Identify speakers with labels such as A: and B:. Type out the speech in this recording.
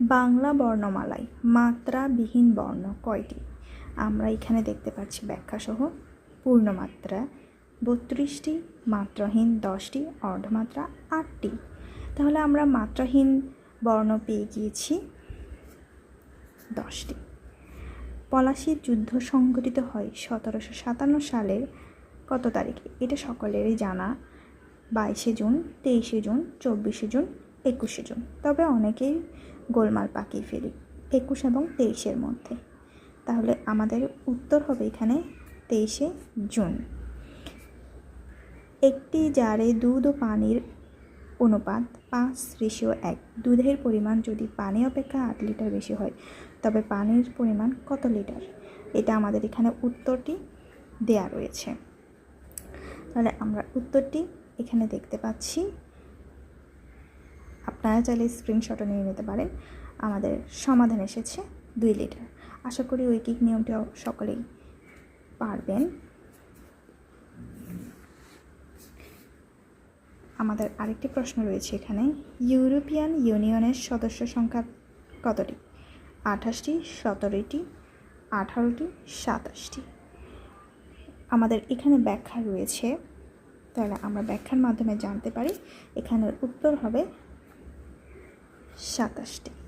A: বাংলা বর্ণমালায় মাত্রাবিহীন বর্ণ কয়টি? আমরা এখানে দেখতে পাচ্ছি ব্যাখ্যাসহ পূর্ণমাত্রা বত্রিশটি, মাত্রাহীন দশটি, অর্ধমাত্রা আটটি। তাহলে আমরা মাত্রাহীন বর্ণ পেয়ে গিয়েছি দশটি। পলাশির যুদ্ধ সংঘটিত হয় সতেরোশো সাতান্ন সালের কত তারিখে? এটা সকলেরই জানা। বাইশে জুন, তেইশে জুন, চব্বিশে জুন একুশে জুন। তবে অনেকেই গোলমাল পাকিয়ে ফেলি একুশ এবং তেইশের মধ্যে। তাহলে আমাদের উত্তর হবে এখানে তেইশে জুন। একটি জারে দুধ ও পানির অনুপাত পাঁচ রেশিও এক। দুধের পরিমাণ যদি পানি অপেক্ষা আট লিটার বেশি হয়, তবে পানির পরিমাণ কত লিটার? এটা আমাদের এখানে উত্তরটি দেয়া রয়েছে। তাহলে আমরা উত্তরটি এখানে দেখতে পাচ্ছি। আপনারা চাইলে স্ক্রিনশটও নিয়ে নিতে পারেন। আমাদের সমাধান এসেছে দুই লিটার আশা করি ঐকিক নিয়মটিও সকলেই পারবেন। আমাদের আরেকটি প্রশ্ন রয়েছে এখানে। ইউরোপিয়ান ইউনিয়নের সদস্য সংখ্যা কতটি? আঠাশটি, সতেরোটি, আঠারোটি, সাতাশটি। আমাদের এখানে ব্যাখ্যা রয়েছে। তাহলে আমরা ব্যাখ্যার মাধ্যমে জানতে পারি। এখানের উত্তর হবে シャーして。